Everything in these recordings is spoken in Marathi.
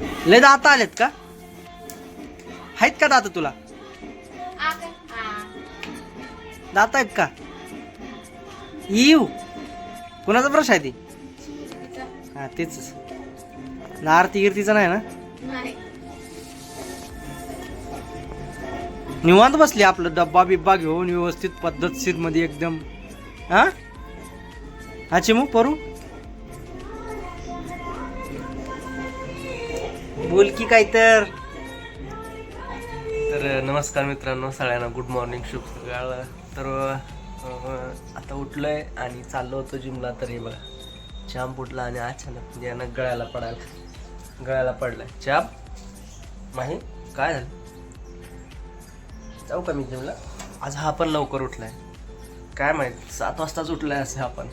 लय दात आलेत का? आहेत का दात तुला? दात आहेत का? येऊ कुणाचा ब्रश आहे ती? हा तेच. ना आरती गिरतीचा नाही ना? निवांत बसली आपलं डब्बा बिब्बा घेऊन व्यवस्थित पद्धतशीरमध्ये एकदम. हा? हा चिमू परू? बोल की काय तर. तर नमस्कार मित्रांनो सगळ्यांना गुड मॉर्निंग शुभ सकाळ तर आता उठलोय आणि चाललो होतो जिमला तर हे बघा चांप उठला आणि अचानक म्हणजे यानं गळ्याला पडायला गळ्याला पडलाय. चाप माही काय झालं? जाऊ का मी जिमला आज हा पण लवकर उठलाय. काय माहीत सात वाजताच उठलाय असे हा पण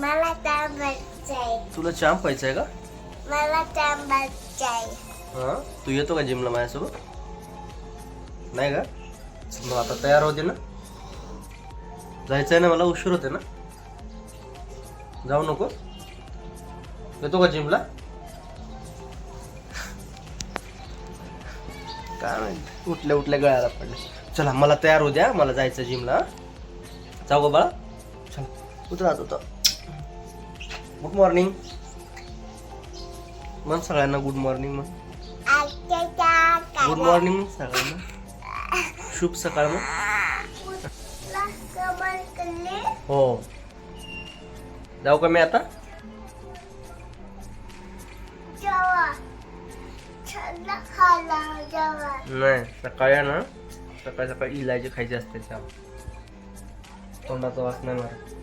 मला तुला चांप व्हायचंय का? मला तांबाचाय हा? तू येतो का जिमला माझ्यासोबत? नाही का? मग आता तयार होते ना? जायचंय ना मला उशीर होते ना? जाऊ नको? येतो का जिमला काय माहिती? उठल्या उठल्या गळ्याला पडले. चला मला तयार होऊ द्या. मला जायचं जिमला जाऊ का बाळा? चल उतरा होतं गुड मॉर्निंग मग सगळ्यांना गुड मॉर्निंग मग गुड मॉर्निंग सगळ्यांना. शुभ सकाळ मग हो. जाऊ का मी आता? नाही सकाळी आहे ना सकाळी सकाळी इलायची खायची असते त्या तोंडाचा वास नाही मारत.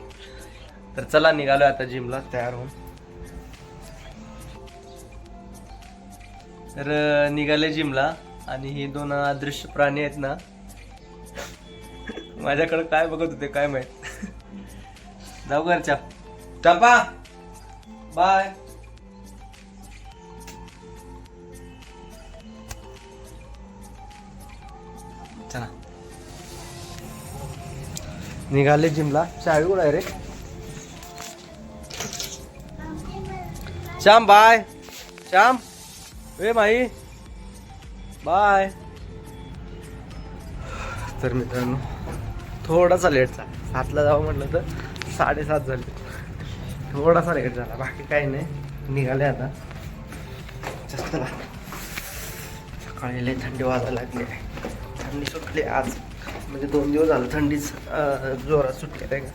तर चला निघालो आता जिमला तयार होऊन. तर निघाले जिमला आणि हे दोन अदृश्य प्राणी आहेत ना माझ्याकडे काय बघत होते काय माहीत. जाऊ घरच्या. चंपा बाय. चला. निघाले जिमला. चावी कुठं आहे रे. श्याम बाय श्याम? ए माई. बाय तर मित्रांनो थोडासा लेट झाला. सातला जावं म्हटलं तर साडेसात झाले. थोडासा लेट झाला. बाकी काही नाही. निघाले आता. चला. सकाळी थंडी वाजायला लागली आहे. थंडी सुटली आज. म्हणजे दोन दिवस झालं थंडीच जोरात सुटली आहे. का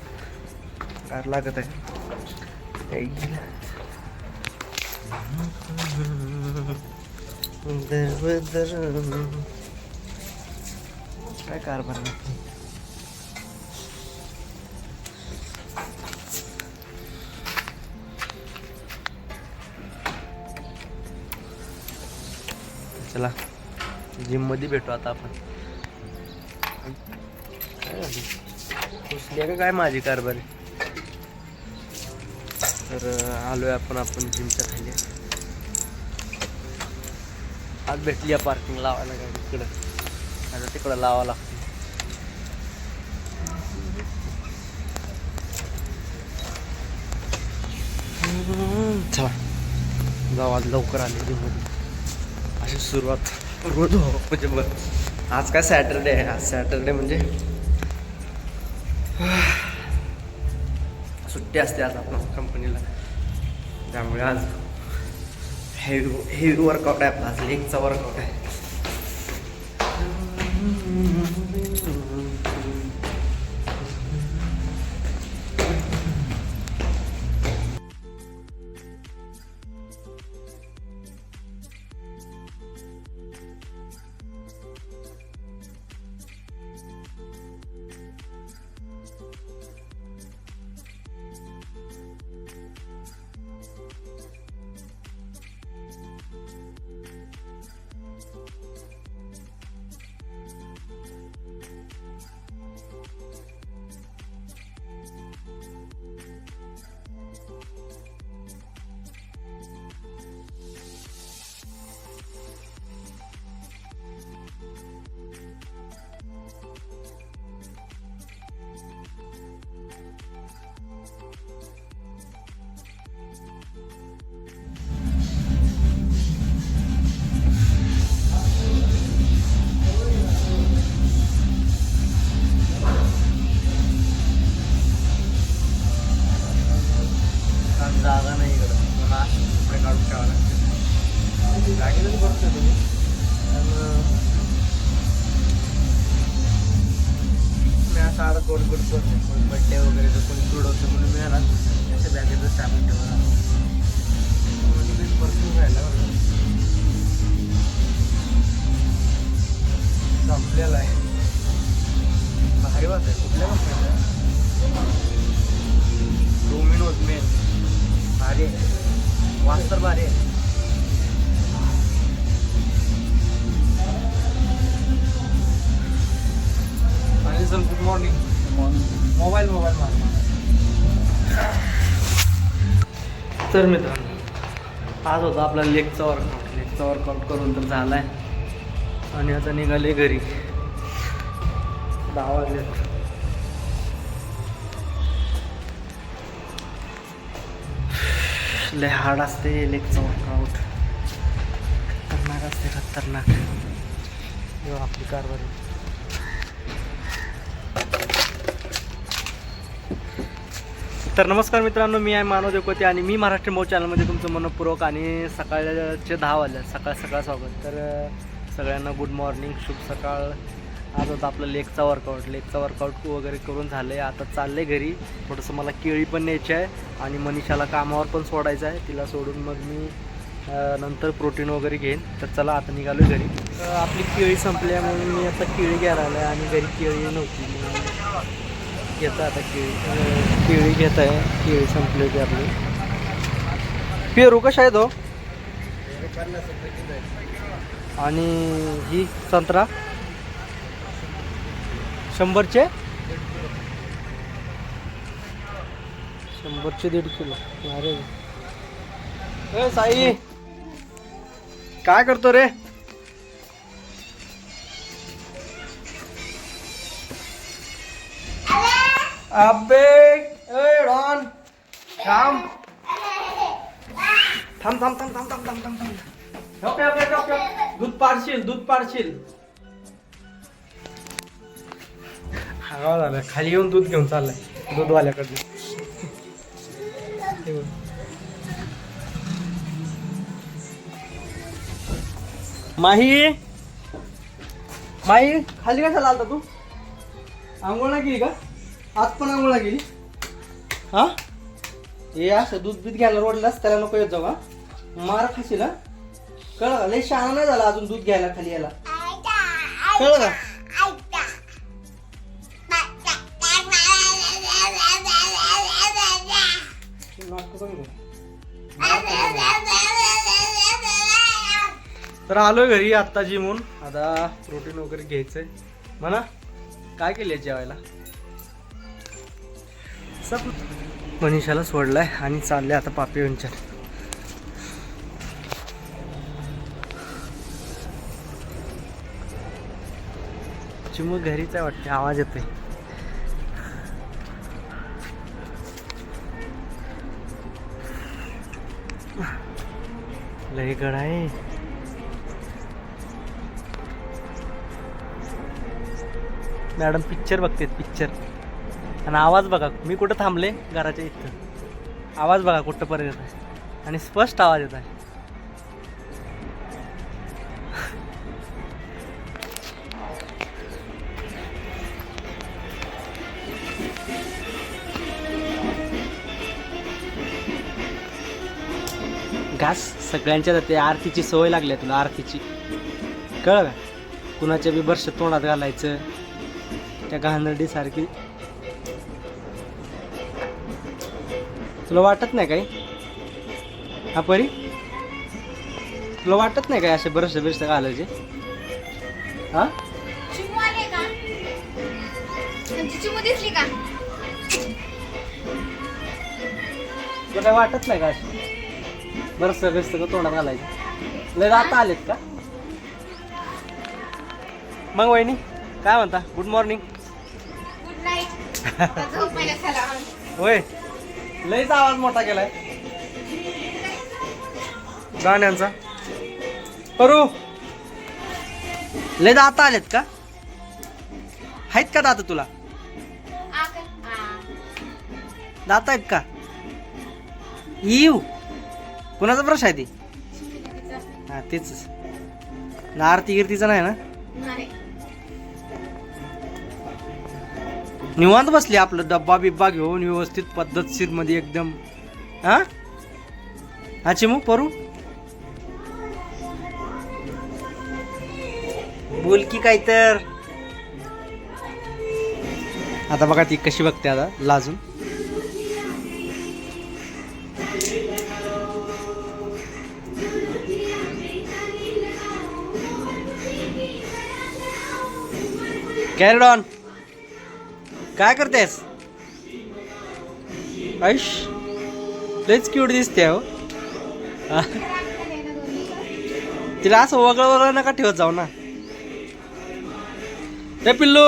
गार लागत आहे. काय कारभार नाही चला जिममध्ये भेटू आता आपण. काय आहे का? काय माझी कारभार आहे? तर आलो आहे आपण आपण जिमच्या खाली. आज भेटली आहे पार्किंग लावायला गाडी तिकडं. आता तिकडं लावा लागते. जाऊ आज लवकर आले जिममध्ये. अशी सुरुवात रोज हो म्हणजे बरं आज काय सॅटरडे आहे? आज सॅटरडे म्हणजे? सुट्टी असते आज आपण कंपनीला त्यामुळे आज हेवी हेवी वर्कआउट आहे आपला. आज लेगचा वर्कआउट आहे. जागेतच तुम्ही मी असं आता गोड गोड करते कोणी बड्डे वगैरे तर कोणी तुडवतं म्हणून मी याला अशा बॅगेतच टाकून ठेवला म्हणजे मी परतून राहिला बरं संपलेला आहे भारी वाट आहे. कुठल्या कंपनीचा डोमिनोज मेन भारी आहे वास भारी आहे. तर मित्रांनो आज होता आपला लेगचा वर्कआउट लेगचा वर्कआउट करून तर झाला आहे आणि आता निघाले घरी. दहा वाजले लय हार्ड असते लेगचं वर्कआउट खतरनाक असते खतरनाक. आपली कारवाई तर नमस्कार मित्रांनो मी आहे मानव देवकोते आणि मी महाराष्ट्र मो चॅनलमध्ये तुमचं मनपूर्वक आणि सकाळचे दहा वाजले सकाळ सकाळ स्वागत. तर सगळ्यांना गुड मॉर्निंग शुभ सकाळ. आज होता आपलं लेगचा वर्कआउट लेगचा वर्कआउट वगैरे करून झालं आहे आता चाललं आहे घरी. थोडंसं मला केळी पण न्यायची आहे आणि मनीषाला कामावर पण सोडायचं आहे. तिला सोडून मग मी नंतर प्रोटीन वगैरे घेईन. तर चला आता निघालो घरी. तर आपली केळी संपली आहे म्हणून मी आता केळी घ्यायला आलो आहे आणि घरी केळी नव्हती. घेता आता केळी केळी घेत आहे. केळी संपली होती आपली. पेरू कशा आहे तो हो? आणि ही संत्रा? शंभरचे? शंभरचे दीड किलो. अरे साई! काय करतो रे? अबे ए डॉन थांब. थांब थांब थांब थांब थांब थांब थांब थांब. ओके ओके ओके दूध पाडशील दूध पाडशील. हा झालं. खाली येऊन दूध घेऊन चाललाय. दूधवाल्याकडे हे बघ. माही? माही खाली कशाला आलता तू? आंघोळ नाही केली का? आज पण आंघोळ नाही हा? हे असं दूध बीत घ्यायला रोडलाच त्याला नको येत जाऊ हा. मार खाशील हा. कळलं का? लय शहाणा नाही झाला अजून दूध घ्यायला खाली यायला. कळलं का? तर आलो घरी आत्ता जिमून आता प्रोटीन वगैरे घ्यायचंय. म्हणा काय केले जेवायला? सब मनीषाला सोडलाय आणि चालले आता पापी यांच्या चिमू घरीच आहे वाटते आवाज येतोय. लय गड आहे. मॅडम पिक्चर बघतेत पिक्चर आणि आवाज बघा मी कुठं थांबले? घराच्या इथं. आवाज बघा कुठंपर्यंत येत आहे. आणि स्पष्ट आवाज येत आहे. घास सगळ्यांच्या जाते आरतीची सवय लागली आहे तुला आरतीची. कळ का? कुणाच्या बी बर्ष तोंडात घालायचं त्या घाणरडीसारखी तुला वाटत नाही काही? हा परी? तुला वाटत नाही काय असे बरस बिरस घालायचे? हा? तुला काय वाटत नाही का असे? बरस बिरस तोंडात घालायचे. लय आता आलेत का? मग वहिनी काय म्हणता? गुड मॉर्निंग गुड नाईट होय. लयच आवाज मोठा केलाय. गाण्यांचा. परू. लय दात आलेत का? आहेत का दात तुला? दात आहेत का? येऊ कुणाचा ब्रश आहे ती? हा तेच. ना आरती गिरतीचा नाही. ना निवांत बसली आपलं डब्बा बिब्बा घेऊन व्यवस्थित पद्धतशीरमध्ये एकदम. हा? हा मग परू? बोल की काय तर. आता बघा ती कशी बघते आता लाजून. कॅरेडॉन. काय करतेस? आयुष लयच क्यूट दिसते हो. तिला असं वगळं वगळं नका ठेवत जाऊ ना. ते पिल्लू!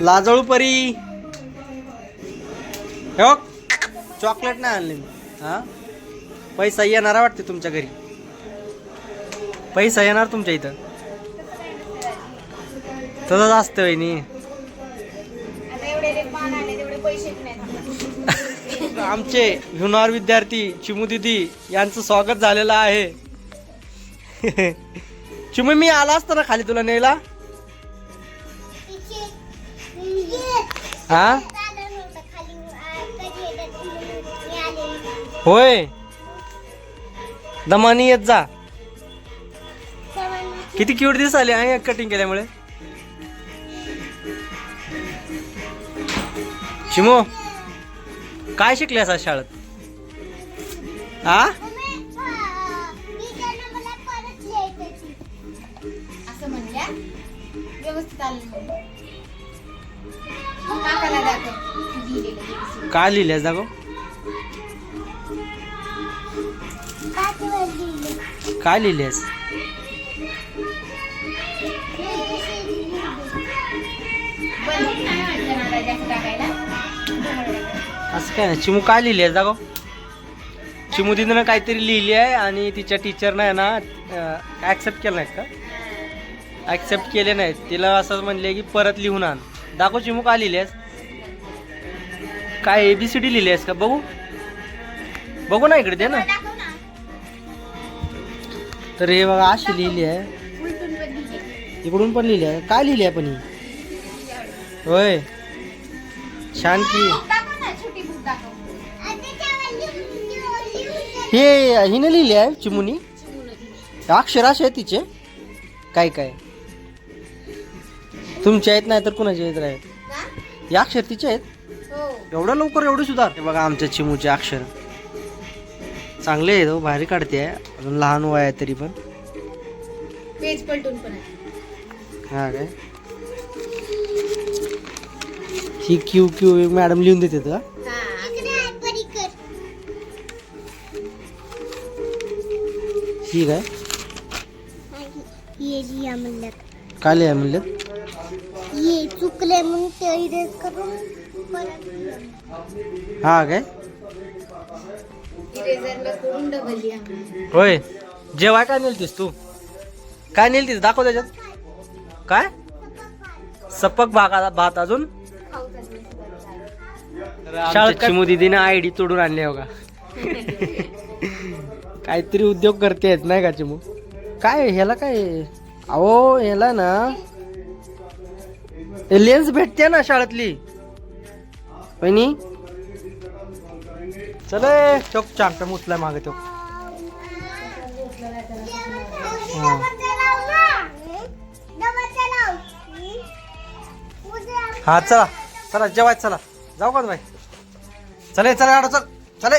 लाजळू परी. हो चॉकलेट नाही आणली हा? पैसा येणार वाटते तुमच्या घरी. पैसा येणार तुमच्या इथं. तसंच असतं वहिनी. आमचे हुनार विद्यार्थी चिमू दिदी यांचं स्वागत झालेलं आहे. चिमू मी आला असतो ना खाली तुला ये. हा? होय. दमानी येत जा. किती क्यूट दिस आले आहे कटिंग केल्यामुळे. चिमू काय शिकल्यास आज शाळेत? हा आ. काय लिहिल्यास दाखव? काय लिहिल्यास? असं काय नाही. चिमू काय लिहिली आहे जागो? चिमू दिदीनं काहीतरी लिहिली आहे आणि तिच्या टीचरनं आहे ना ॲक्सेप्ट केलं नाहीत का? ॲक्सेप्ट केले नाहीत. तिला असं म्हणले की परत लिहून आण. दाखव चिमू काय लिहिली आहेस काय ए बी सी डी लिहिली आहेस का? बघू. बघू ना इकडे दे ना. तर हे बघा अशी लिहिली आहे. इकडून पण लिहिली आहे. काय लिहिली आहे पण ही? होय. छान की. हे हिने लिहिली आहे चिमूनी. अक्षर असे आहेत तिचे. काय काय? तुमचे आहेत नाही तर कुणाचे आहेत ना? हे अक्षर तिचे आहेत? हो. एवढं लवकर एवढे सुधार. हे बघा आमच्या चिमूचे अक्षर. चांगले आहेत हो भारी काढते आहे. अजून लहान वय आहे तरी पण. पेज पलटून पण आहे. हा काय? ही क्यू क्यू मॅडम लिहून देते का ही काय ये म्हणलं काय लिहाय म्हणलं ये चुकले म्हणून ते इरेज करून परत लिहा. हा काय? इरेझरला करून डबल लिहा होय. जेवाय काय नेलतीस तू? काय नेलतीस? दाखव त्याच्यात. काय? सपक भागा भात अजून? खाऊचा दिवस शाळेत चिमू दिदीने आय डी तोडून आणली हो का काहीतरी उद्योग करते आहेत नाही का चिमू? काय ह्याला काय? अहो ह्याला ना लेन्स भेटते ना शाळेतली. पहिनी चल चोक चांगटा मुतलाय मागे तो हा चला चला जेवाय चला. जाऊ का भाई चले चला आडो चल. चले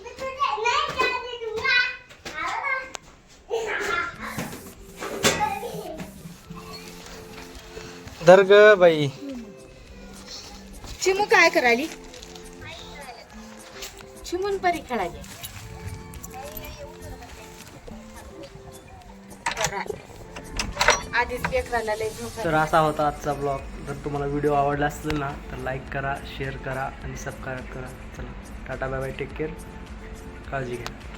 धर ग बाई. चिमू काय करायली? चिमून परी खेळाली. तर असा होता आजचा ब्लॉग जर तुम्हाला व्हिडिओ आवडला असेल ना तर लाईक करा शेअर करा आणि सबस्क्राईब करा. चला tata bye bye take care काळजी घ्या.